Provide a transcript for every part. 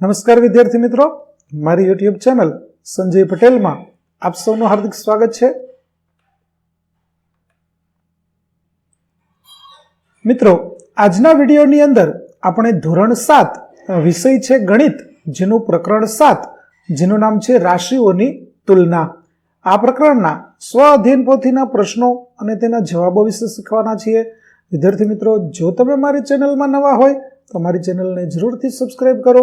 નમસ્કાર વિદ્યાર્થી મિત્રો. મારી યુટ્યુબ ચેનલ સંજય પટેલમાં આપ સૌનું હાર્દિક સ્વાગત છે. મિત્રો, આજના વિડીયોની અંદર આપણે ધોરણ સાત વિષય છે ગણિત, જેનું પ્રકરણ સાત, જેનું નામ છે રાશિઓની તુલના. આ પ્રકરણના સ્વ અધ્યયન પોથીના પ્રશ્નો અને તેના જવાબો વિશે શીખવાના છીએ. વિદ્યાર્થી મિત્રો, જો તમે મારી ચેનલમાં નવા હોય, તો મારી ચેનલને જરૂરથી સબસ્ક્રાઈબ કરો.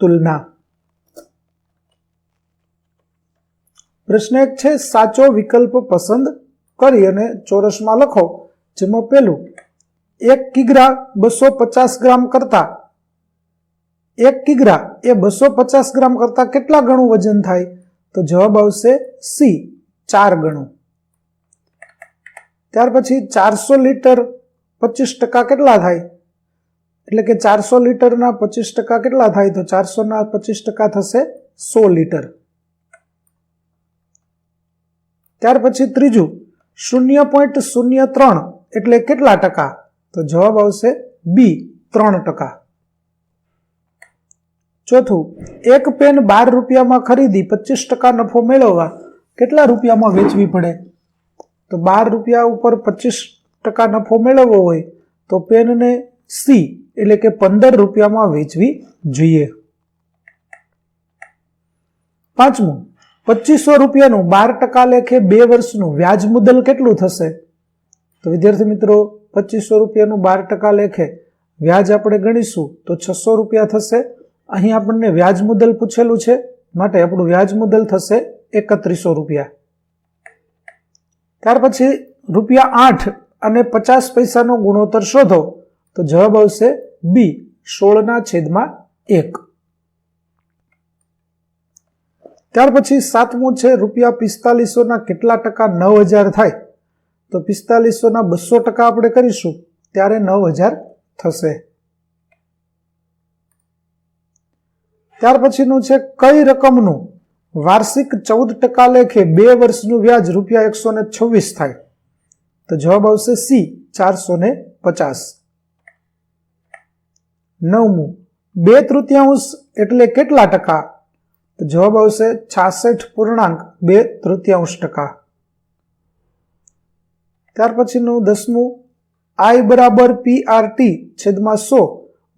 તુલના. પ્રશ્ન એક છે, સાચો વિકલ્પ પસંદ કરી અને ચોરસમાં લખો, જેમાં પહેલું, એક કિગ્રા બસો પચાસ ગ્રામ કરતા. એક કિગ્રા એ બસો પચાસ ગ્રામ કરતા કેટલા ગણું વજન થાય? તો જવાબ આવશે સી, ચાર ગણું. ત્યાર પછી ચારસો લીટર પચીસ ટકા કેટલા થાય? એટલે કે ચારસો લીટરના પચીસ ટકા કેટલા થાય? તો ચારસોના પચીસ ટકા થશે સો લીટર. ત્યાર પછી ત્રીજું, શૂન્ય પોઈન્ટ શૂન્ય ત્રણ એટલે કેટલા ટકા? તો જવાબ આવશે બી, ત્રણ ટકા. ચોથું, એક પેન બાર રૂપિયામાં ખરીદી, પચીસ ટકા નફો મેળવવા, કેટલા રૂપિયામાં વેચવી પડે? તો બાર રૂપિયા ઉપર પચીસ ટકા નફો મેળવવો હોય, તો પેનને સી એટલે કે પંદર રૂપિયામાં વેચવી જોઈએ. પાંચમું, પચીસો રૂપિયાનું બાર ટકા લેખે બે વર્ષનું વ્યાજ મુદલ કેટલું થશે? તો વિદ્યાર્થી મિત્રો, પચીસો રૂપિયાનું બાર ટકા લેખે વ્યાજ આપણે ગણીશું તો છસો રૂપિયા થશે. અહીં આપણને વ્યાજ મુદલ પૂછેલું છે, માટે આપણું વ્યાજ મુદલ થશે એકત્રીસો રૂપિયા. ત્યાર પછી રૂપિયા આઠ અને પચાસ પૈસાનો ગુણોત્તર શોધો. તો જવાબ આવશે બી સોળના છેદમાં એક. ત્યાર પછી સાતમું છે, રૂપિયા પિસ્તાલીસોના કેટલા ટકા નવ હજાર થાય? તો પિસ્તાલીસોના બસો ટકા આપણે કરીશું, ત્યારે નવ હજાર થશે. ત્યાર પછીનું છે, કઈ રકમનું? વાર્ષિક ચૌદ ટકા લેખે બે વર્ષનું વ્યાજ રૂપિયા એકસો ને છવ્વીસ થાય. તો જવાબ આવશે સી ચારસો ને પચાસ. નવમું, બે તૃતીયાંશ એટલે કેટલા ટકા? તો જવાબ આવશે છાસઠ પૂર્ણાંક, બે તૃતીયાંશ ટકા. ત્યાર પછીનું દસમું આઈ બરાબર પી આર ટી છેદમાં સો,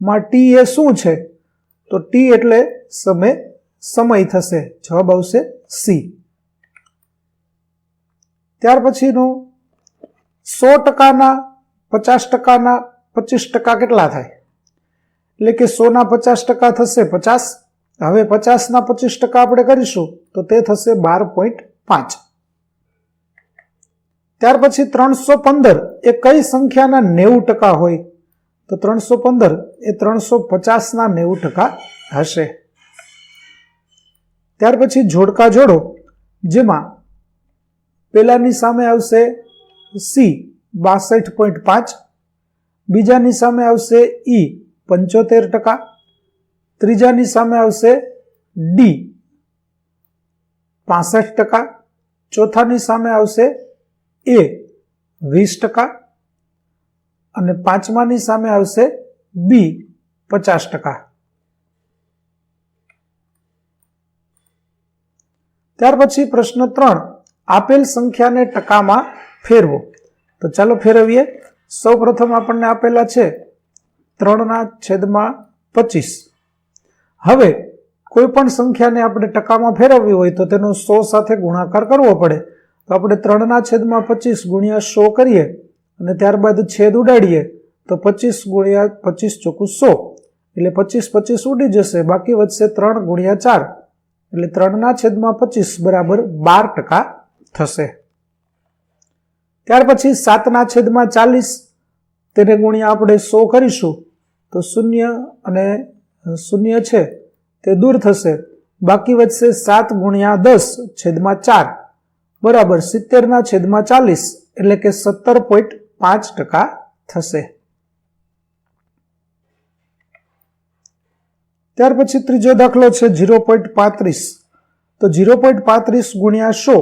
માં ટી એ શું છે? તો ટી એટલે સમય સમય થશે. જવાબ આવશે સી ત્યાર પછીનું સો ટકાના, પચાસ ટકાના, પચીસ ટકા કેટલા થાય? એટલે કે સોના પચાસ ટકા થશે પચાસ, હવે પચાસના પચીસ ટકા આપણે કરીશું, તો તે થશે બાર પોઈન્ટ પાંચ. ત્યાર પછી ત્રણસો પંદર એ કઈ સંખ્યાના નેવું ટકા હોય? તો ત્રણસો પંદર એ ત્રણસો પચાસના નેવું ટકા હશે. ત્યાર પછી જોડકા જોડો, જેમાં પેલાની સામે આવશે સી બાસઠ પોઈન્ટ પાંચ, બીજાની સામે આવશે ઈ પંચોતેર ટકા. ત્રીજાની સામે આવશે ડી, પાસઠ ટકા. ચોથાની સામે આવશે એ, વીસ ટકા. અને પાંચમાની સામે આવશે બી, પચાસ ટકા. ત્યાર પછી પ્રશ્ન ત્રણ, આપેલ સંખ્યાને ટકામાં ફેરવો. તો ચાલો ફેરવીએ. સૌ પ્રથમ આપણને આપેલા છે ત્રણના છેદમાં પચીસ. હવે કોઈ પણ સંખ્યાને આપણે ટકામાં ફેરવવી હોય તો તેનો સો સાથે ગુણાકાર કરવો પડે. તો આપણે ત્રણના છેદમાં પચીસ ગુણ્યા સો કરીએ અને ત્યારબાદ છેદ ઉડાડીએ તો પચીસ ગુણ્યા પચીસ ચોખ્ખું સો. એટલે પચીસ પચીસ ઉડી જશે, બાકી વધશે ત્રણ ગુણ્યા ચાર. એટલે ત્રણના છેદમાં પચીસ બરાબર બાર ટકા થશે. ત્યાર પછી સાતના છેદમાં ચાલીસ, તેને ગુણ્યા આપણે સો કરીશું. તો શૂન્ય અને શૂન્ય છે, તે દૂર થશે. બાકી વધશે સાત ગુણ્યા દસ છેદમાં ચાર. બરાબર સિત્તેરના છેદમાં ચાલીસ એટલે કે સત્તર પોઈન્ટ પાંચ ટકા થશે. ત્યાર પછી ત્રીજો દાખલો છે ઝીરો પોઈન્ટ પાંત્રીસ. તો ઝીરો પોઈન્ટ પાંત્રીસ ગુણ્યા સો.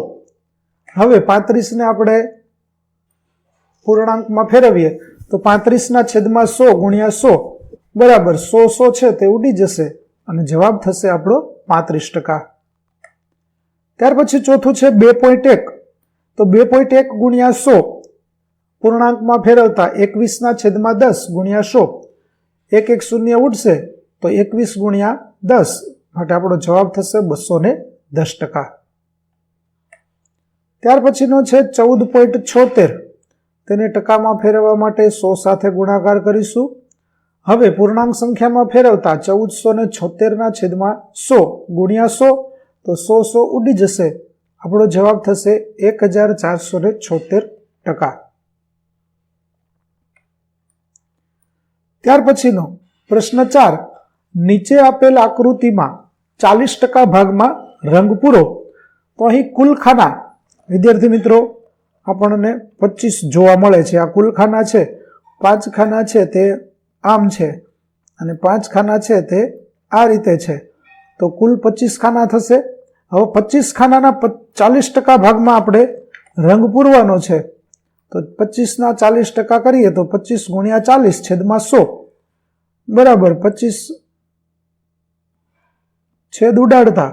હવે પાંત્રીસને આપણે પૂર્ણાંકમાં ફેરવીએ. તો પાંત્રીસના છેદમાં સો ગુણ્યા સો. બરાબર સો સો છે તે ઉડી જશે અને જવાબ થશે આપણો પાંત્રીસ ટકા. ત્યાર પછી ચોથું છે બે પોઈન્ટ એક. તો બે પોઈન્ટ એક ગુણ્યા સો. પૂર્ણાંકમાં ફેરવતા એકવીસના છેદમાં દસ ગુણ્યા સો. એક એક શૂન્ય ઉડશે તો એકવીસ ગુણ્યા દસ માટે આપણો જવાબ થશે બસો ને દસ ટકા. ત્યાર પછીનો છે ચૌદ પોઈન્ટ છોતેર. તેને ટકામાં ફેરવવા માટે સો સાથે ગુણાકાર કરીશું. હવે પૂર્ણાંક સંખ્યામાં ફેરવતા ચૌદસો ને છોતેરના છેદમાં સો ગુણ્યા સો, તો સો સો ઉડી જશે. આપણો જવાબ થશે એક હજાર ચારસો ને છોતેર ટકા. ત્યાર પછીનો પ્રશ્ન ચાર. નીચે આપેલ આકૃતિમાં ચાલીસ ટકા ભાગમાં રંગ પૂરો. તો અહીં કુલખાના. વિદ્યાર્થી મિત્રો, આપણને પચીસ જોવા મળે છે. આ કુલખાના છે પાંચ ખાના છે, તે આમ છે અને પાંચ ખાના છે તે આ રીતે છે. તો કુલ પચીસ ખાના થશે. હવે પચીસ ખાનાના ચાલીસ ટકા ભાગમાં આપણે રંગ પૂરવાનો છે. તો પચીસના ચાલીસ ટકા કરીએ તો પચીસ ગુણ્યા ચાલીસ છેદમાં સો. બરાબર, પચીસ છેદ ઉડાડતા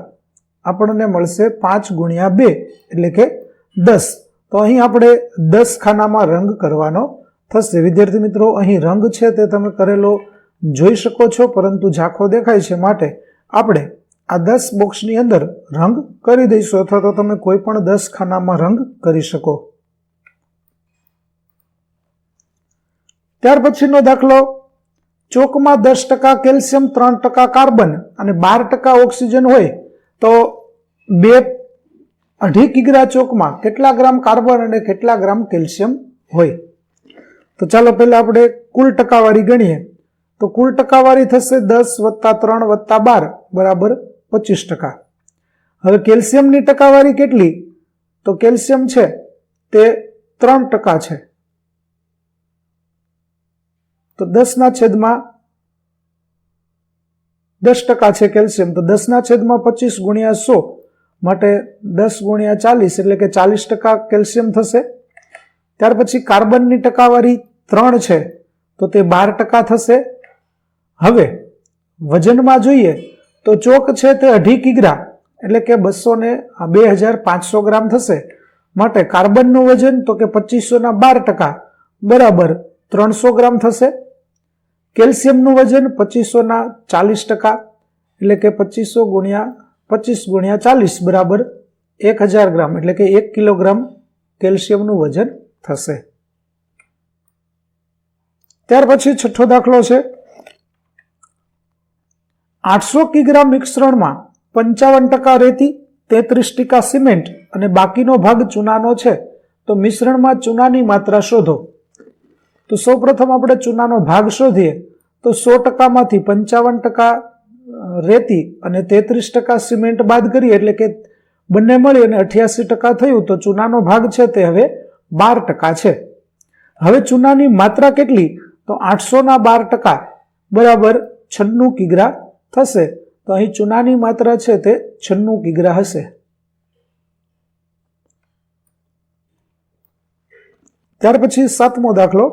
આપણને મળશે પાંચ ગુણ્યા બે, એટલે કે દસ. તો અહીં આપણે દસ ખાનામાં રંગ કરવાનો થશે. વિદ્યાર્થી મિત્રો, અહીં રંગ છે તે તમે કરેલો જોઈ શકો છો, પરંતુ ઝાંખો દેખાય છે માટે આપણે આ દસ બોક્સની અંદર રંગ કરી દઈશું અથવા તો તમે કોઈ પણ દસ ખાનામાં રંગ કરી શકો. ત્યાર પછીનો દાખલો, ચોકમાં દસ ટકા કેલ્શિયમ, ત્રણ ટકા કાર્બન અને બાર ટકા ઓક્સિજન હોય તો બે અઢી કિગ્રા ચોકમાં કેટલા ગ્રામ કાર્બન અને કેટલા ગ્રામ કેલ્શિયમ હોય? તો ચાલો પહેલા આપણે કુલ ટકાવારી ગણીએ. તો કુલ ટકાવારી થશે દસ વત્તા ત્રણ વત્તા બાર બરાબર પચીસ ટકા. હવે કેલ્શિયમની ટકાવારી કેટલી? તો કેલ્શિયમ છે તે ત્રણ ટકા છે. તો દસના છેદમાં દસ ટકા છે કેલ્શિયમ. તો દસના છેદમાં પચીસ ગુણ્યા સો માટે દસ ગુણ્યા ચાલીસ એટલે કે ચાલીસ ટકા કેલ્શિયમ થશે. ત્યાર પછી કાર્બનની ટકાવારી ત્રણ છે, તો તે બાર ટકા થશે. હવે, વજનમાં જોઈએ, તો ચોક છે તે અઢી કિગ્રા, એટલે કે બસો ને બે હજાર પાંચસો ગ્રામ થશે. માટે કાર્બનનું વજન, તો કે પચીસોના બાર ટકા, બરાબર ત્રણસો ગ્રામ થશે. કેલ્શિયમનું વજન પચીસોના ચાલીસ ટકા, એટલે કે પચીસો ગુણ્યા, પચીસ ગુણ્યા ચાલીસ, બરાબર એક હજાર ગ્રામ, એટલે કે એક કિલોગ્રામ કેલ્શિયમનું વજન થશે. ત્યાર પછી છઠ્ઠો દાખલો છે. આઠસો કિગ્રા મિશ્રણમાં પંચાવન ટકા રેતી, તેત્રીસ ટકા સિમેન્ટ અને બાકીનો ભાગ ચૂનાનો છે. તો મિશ્રણમાં ચૂનાની માત્રા શોધો. તો સૌપ્રથમ આપણે ચૂનાનો ભાગ શોધીએ. તો સો ટકામાંથી પંચાવન ટકા રેતી અને તેત્રીસ ટકા સિમેન્ટ બાદ કરીએ એટલે કે બંને મળી અને અઠ્યાસી ટકા થયું તો ચૂનાનો ભાગ છે તે હવે બાર ટકા છે. હવે ચૂનાની માત્રા કેટલી? તો આઠસોના બાર ટકા બરાબર છન્નું કિગ્રા થશે. તો અહીં ચૂનાની માત્રા છે તે છન્નું કિગ્રા હશે. ત્યાર પછી સાતમો દાખલો.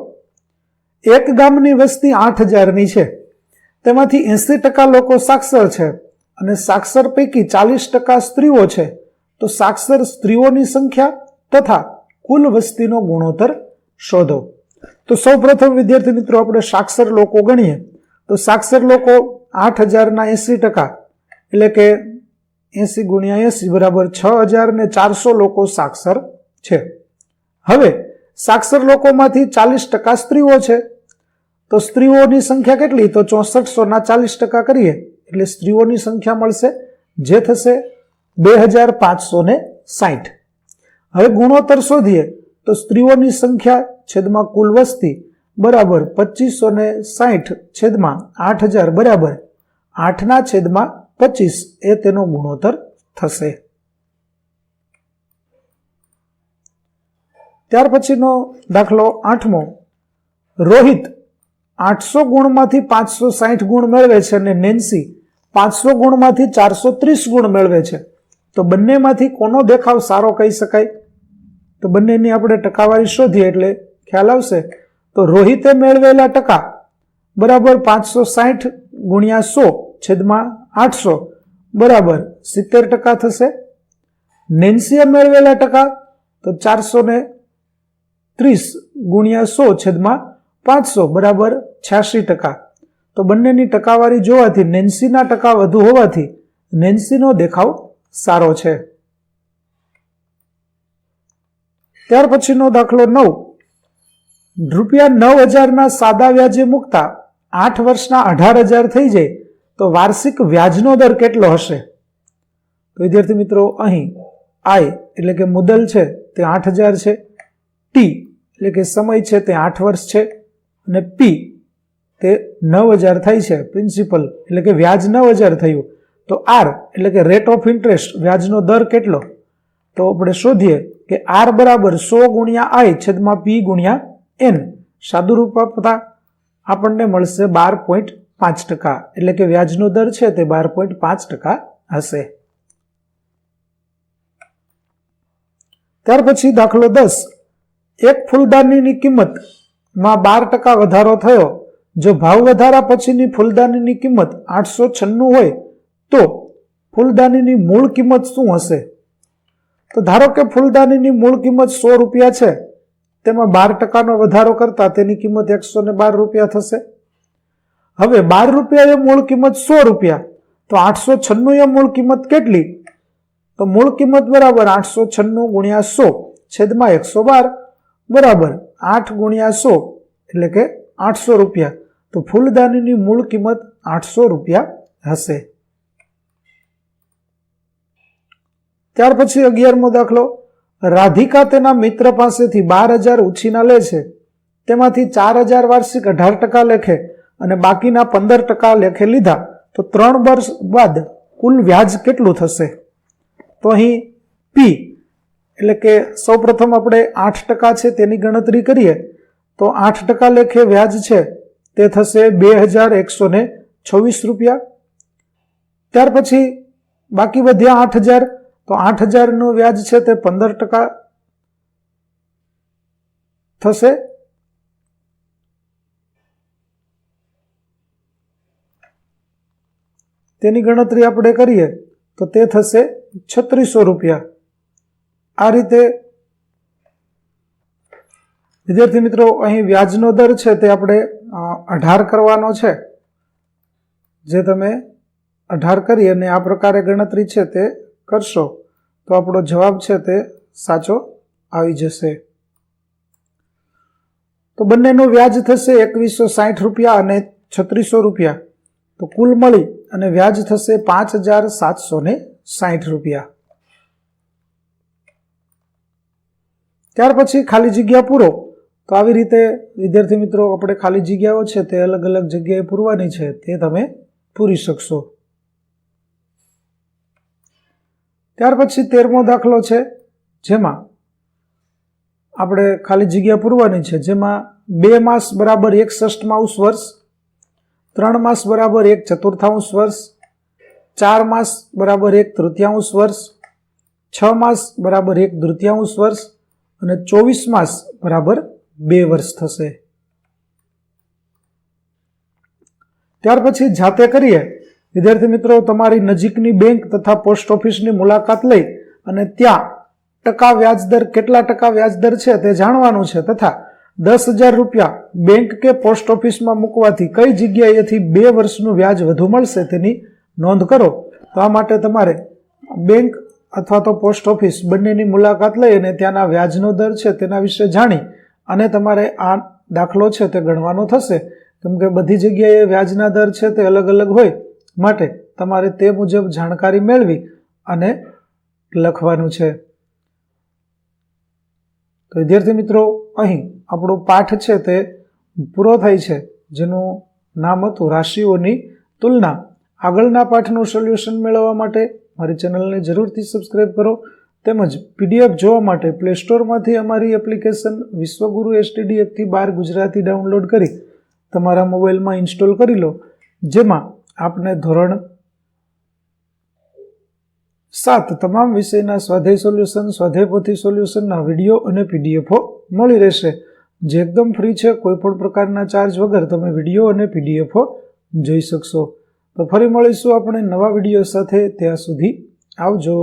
એક ગામની વસ્તી આઠ હજારની છે. તેમાંથી એંસી ટકા લોકો સાક્ષર છે અને સાક્ષર પૈકી ચાલીસ ટકા સ્ત્રીઓ છે. તો સાક્ષર સ્ત્રીઓની સંખ્યા તથા કુલ વસ્તીનો ગુણોત્તર શોધો. તો સૌ પ્રથમ વિદ્યાર્થી મિત્રો આપણે સાક્ષર લોકો ગણીએ. તો સાક્ષર લોકો આઠ હજારના એંસી ટકા, એટલે કે એંસી ગુણ્યા એંસી બરાબર છ હજાર ને ચારસો લોકો સાક્ષર છે. હવે સાક્ષર લોકોમાંથી ચાલીસ ટકા સ્ત્રીઓ છે. તો સ્ત્રીઓની સંખ્યા કેટલી? તો ચોસઠસોના ચાલીસ ટકા કરીએ, એટલે સ્ત્રીઓની સંખ્યા મળશે, જે થશે બે હજાર પાંચસો ને સાઠ હવે ગુણોત્તર શોધીએ, તો સ્ત્રીઓની સંખ્યા છેદમાં કુલ વસ્તી બરાબર પચીસો ને સાઠ છેદમાં આઠ હજાર બરાબર આઠના છેદમાં પચીસ એ તેનો ગુણોત્તર થશે. ત્યાર પછીનો દાખલો આઠમો. રોહિત આઠસો ગુણમાંથી પાંચસો સાઠ ગુણ મેળવે છે અને નેન્સી પાંચસો ગુણમાંથી ચારસો ત્રીસ ગુણ મેળવે છે. તો બંનેમાંથી કોનો દેખાવ સારો કહી શકાય? તો બંનેની આપણે ટકાવારી શોધીએ એટલે ખ્યાલ આવશે? તો રોહિતે મેળવેલા ટકા બરાબર પાંચસો સાઠ ગુણ્યા સો છેદમાં આઠસો બરાબર સિત્તેર ટકા થશે. નેન્સીએ મેળવેલા ટકા તો ચારસો ને ત્રીસ ગુણ્યા સો છેદમાં પાંચસો બરાબર છ્યાસી ટકા. તો બંનેની ટકાવારી જોવાથી નેન્સીના ટકા વધુ હોવાથી નેન્સીનો દેખાવ સારો છે. ત્યાર પછીનો દાખલો નવ. રૂપિયા નવ હજારના સાદા વ્યાજે મૂકતા આઠ વર્ષના અઢાર હજાર થઈ જાય તો વાર્ષિક વ્યાજનો દર કેટલો હશે? તો વિદ્યાર્થી મિત્રો, અહીં આઈ એટલે કે મુદલ છે તે આઠ હજાર છે, ટી એટલે કે સમય છે તે આઠ વર્ષ છે, અને પી તે નવ હજાર થાય છે, પ્રિન્સિપલ એટલે કે વ્યાજ નવ હજાર થયું. તો આર એટલે કે રેટ ઓફ ઇન્ટરેસ્ટ, વ્યાજનો દર કેટલો? તો આપણે શોધીએ કે આર બરાબર સો ગુણ્યા આઈ છેદમાં પી ગુણ્યા એન સાદુરૂપ આપતા આપણને મળશે બાર પોઈન્ટ પાંચ ટકા. એટલે કે વ્યાજનો દર છે તે બાર પોઈન્ટ પાંચ ટકા હશે. ત્યાર પછી દાખલો દસ. એક ફૂલદાનીની કિંમતમાં બાર ટકા વધારો થયો. જો ભાવ વધારા પછીની ફૂલદાનીની કિંમત આઠસો છન્નું હોય, તો ફૂલદાનીની મૂળ કિંમત શું હશે? તો ધારો કે ફૂલદાનીની મૂળ કિંમત સો રૂપિયા છે તેમાં બાર ટકાનો વધારો કરતા તેની કિંમત એકસો ને બાર રૂપિયા થશે. હવે બાર રૂપિયા એ મૂળ કિંમત સો રૂપિયા, તો આઠસો છન્નું એ મૂળ કિંમત કેટલી? તો મૂળ કિંમત બરાબર આઠસો છન્નું ગુણ્યા સો, છેદમાં એકસો બાર, બરાબર આઠ ગુણ્યા સો, એટલે કે આઠસો રૂપિયા. તો ફૂલદાનીની મૂળ કિંમત આઠસો રૂપિયા હશે. ત્યાર પછી અગિયારમો દાખલો. રાધિકા તેના મિત્ર પાસેથી બાર હજાર ઉછીના લે છે. તેમાંથી ચાર હજાર વાર્ષિક અઢાર ટકા લેખે અને બાકીના પંદર ટકા લેખે લીધા. તો ત્રણ વર્ષ બાદ કુલ વ્યાજ કેટલું થશે? તો અહીં પી એટલે કે સૌપ્રથમ આપણે આઠ ટકા છે તેની ગણતરી કરીએ. તો આઠ ટકા લેખે વ્યાજ છે તે થશે બે હજાર એકસો છવ્વીસ રૂપિયા. ત્યાર પછી બાકી વધ્યા આઠ હજાર તો આઠ હજારનું વ્યાજ છે તે પંદર ટકા થશે. તેની ગણતરી આપણે કરીએ તો તે થશે છત્રીસો રૂપિયા. આ રીતે વિદ્યાર્થી મિત્રો, અહીં વ્યાજનો દર છે તે આપણે અઢાર કરવાનો છે. જે તમે અઢાર કરી અને આ પ્રકારે ગણતરી છે તે કરશો, તો આપણો જવાબ છે તે સાચો આવી જશે. તો બંનેનું વ્યાજ થશે એકવીસો સાઠ રૂપિયા અને છત્રીસો રૂપિયા. તો કુલ મળી અને વ્યાજ થશે પાંચ હજાર સાતસો ને સાઠ રૂપિયા. ત્યાર પછી ખાલી જગ્યા પૂરો. તો આવી રીતે, વિદ્યાર્થી મિત્રો, આપણે ખાલી જગ્યાઓ છે તે અલગ અલગ જગ્યાએ પૂરવાની છે તે તમે પૂરી શકશો. ત્યાર પછી તેરમો દાખલો છે, જેમાં આપણે ખાલી જગ્યા પૂરવાની છે, જેમાં બે માસ બરાબર એક ષષ્ઠમાંશ વર્ષ, ત્રણ માસ બરાબર એક ચતુર્થાંશ વર્ષ, ચાર માસ બરાબર એક તૃતીયાંશ વર્ષ, છ માસ બરાબર એક તૃતીયાંશ વર્ષ અને ચોવીસ માસ બરાબર બે વર્ષ થશે. ત્યાર પછી જાતે કરીએ. વિદ્યાર્થી મિત્રો, તમારી નજીકની બેંક તથા પોસ્ટ ઓફિસની મુલાકાત લઈ અને ત્યાં ટકા વ્યાજદર કેટલા ટકા વ્યાજદર છે તે જાણવાનું છે તથા દસ હજાર રૂપિયા બેંક કે પોસ્ટ ઓફિસમાં મૂકવાથી કઈ જગ્યાએથી બે વર્ષનું વ્યાજ વધુ મળશે તેની નોંધ કરો. તો આ માટે તમારે બેંક અથવા તો પોસ્ટ ઓફિસ બંનેની મુલાકાત લઈ અને ત્યાંના વ્યાજનો દર છે તેના વિશે જાણી અને તમારે આ દાખલો છે તે ગણવાનો થશે. કેમ કે બધી જગ્યાએ વ્યાજના દર છે તે અલગ અલગ હોય. માટે તમારે તે મુજબ જાણકારી મેળવી અને લખવાનું છે. તો વિદ્યાર્થી મિત્રો, અહીં આપણો પાઠ છે તે પૂરો થાય છે, જેનું નામ હતું રાશિઓની તુલના. આગળના પાઠનું સોલ્યુશન મેળવવા માટે મારી ચેનલને જરૂરથી સબસ્ક્રાઈબ કરો, તેમજ પીડીએફ જોવા માટે પ્લે સ્ટોરમાંથી અમારી એપ્લિકેશન વિશ્વગુરુ એસટીડી એકથી બાર ગુજરાતી ડાઉનલોડ કરી તમારા મોબાઈલમાં ઇન્સ્ટોલ કરી લો, જેમાં આપને ધોરણ સાત તમામ વિષયના સ્વાધ્યાય સોલ્યુશન, સ્વાધ્યાય પોથી સોલ્યુશનના વીડિયો અને પીડીએફો મળી રહેશે. જે એકદમ ફ્રી છે કોઈપણ પ્રકારના ચાર્જ વગર તમે વીડિયો અને પીડીએફો જોઈ શકશો. તો ફરી મળીશું આપણે નવા વીડિયો સાથે. ત્યાં સુધી આવજો.